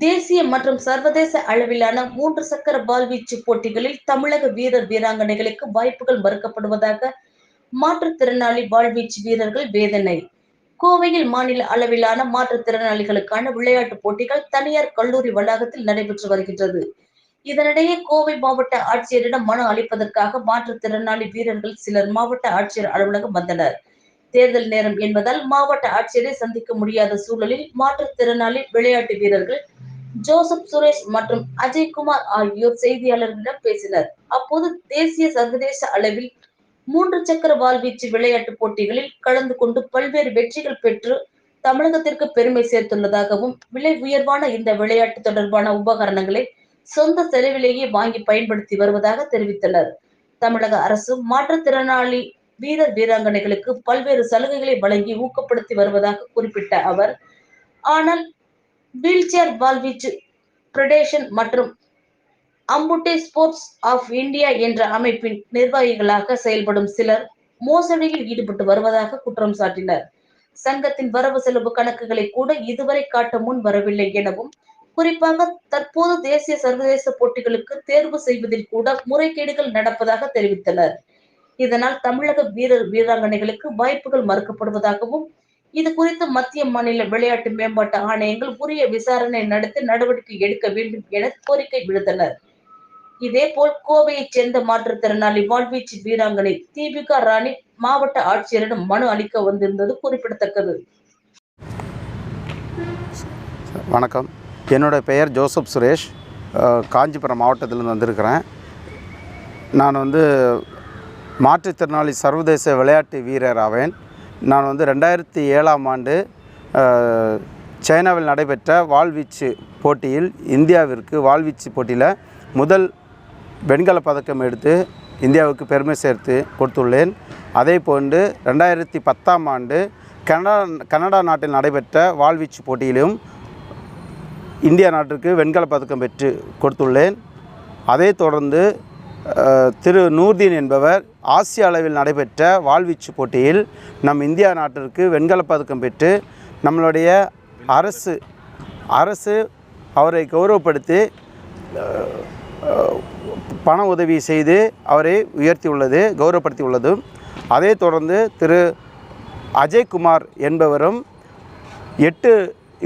தேசிய மற்றும் சர்வதேச அளவிலான மூன்று சக்கர பால்வீச்சு போட்டிகளில் தமிழக வீரர் வீராங்கனைகளுக்கு வாய்ப்புகள் மறுக்கப்படுவதாக மாற்றுத்திறனாளி வாழ்வீச்சு வீரர்கள் வேதனை. கோவையில் மாநில அளவிலான மாற்றுத்திறனாளிகளுக்கான விளையாட்டுப் போட்டிகள் தனியார் கல்லூரி வளாகத்தில் நடைபெற்று வருகின்றது. இதனிடையே கோவை மாவட்ட ஆட்சியரிடம் மனு அளிப்பதற்காக மாற்றுத்திறனாளி வீரர்கள் சிலர் மாவட்ட ஆட்சியர் அலுவலகம் வந்தனர். தேர்தல் நேரம் என்பதால் மாவட்ட ஆட்சியரை சந்திக்க முடியாத சூழலில் மாற்றுத்திறனாளி விளையாட்டு வீரர்கள் ஜோசப் சுரேஷ் மற்றும் அஜய்குமார் ஆகியோர் செய்தியாளர்களிடம் பேசினர். அப்போது தேசிய சர்வதேச அளவில் மூன்று சக்கர வாள்வீச்சு விளையாட்டு போட்டிகளில் கலந்து கொண்டு பல்வேறு வெற்றிகள் பெற்று தமிழகத்திற்கு பெருமை சேர்த்துள்ளதாகவும் விலை உயர்வான இந்த விளையாட்டு தொடர்பான உபகரணங்களை சொந்த செலவிலேயே வாங்கி பயன்படுத்தி வருவதாக தெரிவித்தனர். தமிழக அரசு மாற்றுத்திறனாளி வீரர் வீராங்கனைகளுக்கு பல்வேறு சலுகைகளை வழங்கி ஊக்கப்படுத்தி வருவதாக குறிப்பிட்ட அவர் ஆனால் வீல்சேர் வாள்வீச்சு பிரடேஷன் மற்றும் அம்புட்டே ஸ்போர்ட்ஸ் ஆஃப் இந்தியா என்ற அமைப்பின் நிர்வாகிகளாக செயல்படும் சிலர் மோசடியில் ஈடுபட்டு வருவதாக குற்றம் சாட்டினர். சங்கத்தின் வரவு செலவு கணக்குகளை கூட இதுவரை காட்ட முன் வரவில்லை எனவும் குறிப்பாக தற்போது தேசிய சர்வதேச போட்டிகளுக்கு தேர்வு செய்வதில் கூட முறைகேடுகள் நடப்பதாக தெரிவித்தனர். இதனால் தமிழக வீரர் வீராங்கனைகளுக்கு வாய்ப்புகள் மறுக்கப்படுவதாகவும் இது குறித்து மத்திய மாநில விளையாட்டு மேம்பாட்டு ஆணையங்கள் உரிய விசாரணை நடத்தி நடவடிக்கை எடுக்க வேண்டும் என கோரிக்கை விடுத்தனர். இதேபோல் கோவையைச் சேர்ந்த மாற்றுத்திறனாளி வாழ்வீச்சு வீராங்கனை தீபிகா ராணி மாவட்ட ஆட்சியரிடம் மனு அளிக்க வந்திருந்தது குறிப்பிடத்தக்கது. வணக்கம். என்னோட பெயர் ஜோசப் சுரேஷ். காஞ்சிபுரம் மாவட்டத்திலிருந்து வந்திருக்கிறேன். நான் வந்து மாற்றுத்திறனாளி சர்வதேச விளையாட்டு வீரர் ஆவேன். நான் வந்து ரெண்டாயிரத்தி ஏழாம் ஆண்டு சைனாவில் நடைபெற்ற வாள்வீச்சு போட்டியில் இந்தியாவிற்கு வாள்வீச்சு போட்டியில் முதல் வெண்கல பதக்கம் எடுத்து இந்தியாவுக்கு பெருமை சேர்த்து கொடுத்துள்ளேன். அதே போன்று ரெண்டாயிரத்தி பத்தாம் ஆண்டு கனடா கனடா நாட்டில் நடைபெற்ற வாள்வீச்சு போட்டியிலும் இந்தியா நாட்டிற்கு வெண்கல பதக்கம் பெற்று கொடுத்துள்ளேன். அதே தொடர்ந்து திரு நூர்தீன் என்பவர் ஆசிய அளவில் நடைபெற்ற வாழ்வீச்சு போட்டியில் நம் இந்தியா நாட்டிற்கு வெண்கலப் பதக்கம் பெற்று நம்மளுடைய அரசு அரசு அவரை கௌரவப்படுத்தி பண உதவி செய்து அவரை உயர்த்தியுள்ளது கௌரவப்படுத்தியுள்ளது அதே தொடர்ந்து திரு அஜய்குமார் என்பவரும் எட்டு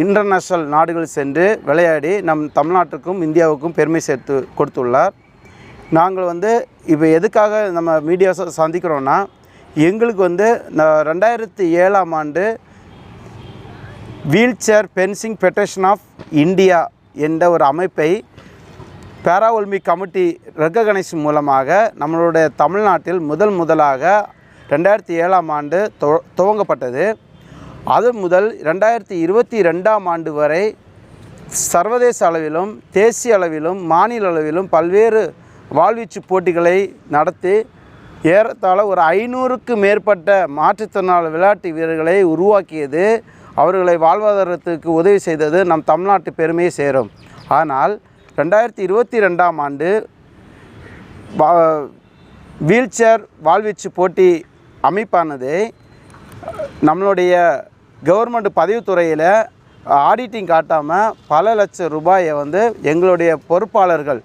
இன்டர்நேஷ்னல் நாடுகள் சென்று விளையாடி நம் தமிழ்நாட்டுக்கும் இந்தியாவுக்கும் பெருமை சேர்த்து கொடுத்துள்ளார். நாங்கள் வந்து இப்போ எதுக்காக நம்ம மீடியாஸை சந்திக்கிறோன்னா எங்களுக்கு வந்து ரெண்டாயிரத்தி ஏழாம் ஆண்டு wheel chair fencing federation of India என்ற ஒரு அமைப்பை பேரா ஒலிம்பிக் கமிட்டி ரெக்ககனைஸ் மூலமாக நம்மளுடைய தமிழ்நாட்டில் முதல் முதலாக ரெண்டாயிரத்தி ஏழாம் ஆண்டு துவங்கப்பட்டது. அது முதல் ரெண்டாயிரத்தி இருபத்தி ரெண்டாம் ஆண்டு வரை சர்வதேச அளவிலும் தேசிய அளவிலும் மாநில அளவிலும் பல்வேறு வாழ்வீச்சு போட்டிகளை நடத்தி ஏறத்தாழ ஒரு ஐநூறுக்கு மேற்பட்ட மாற்றுத்திறனாளி விளையாட்டு வீரர்களை உருவாக்கியது. அவர்களை வாழ்வாதாரத்துக்கு உதவி செய்தது நம் தமிழ்நாட்டு பெருமையை சேரும். ஆனால் ரெண்டாயிரத்தி இருபத்தி ரெண்டாம் ஆண்டு வீல்சேர் வாழ்வீச்சு போட்டி அமைப்பானது நம்மளுடைய கவர்மெண்ட் பதிவுத்துறையில் ஆடிட்டிங் காட்டாமல் பல லட்சம் ரூபாயை வந்து எங்களுடைய பொறுப்பாளர்கள்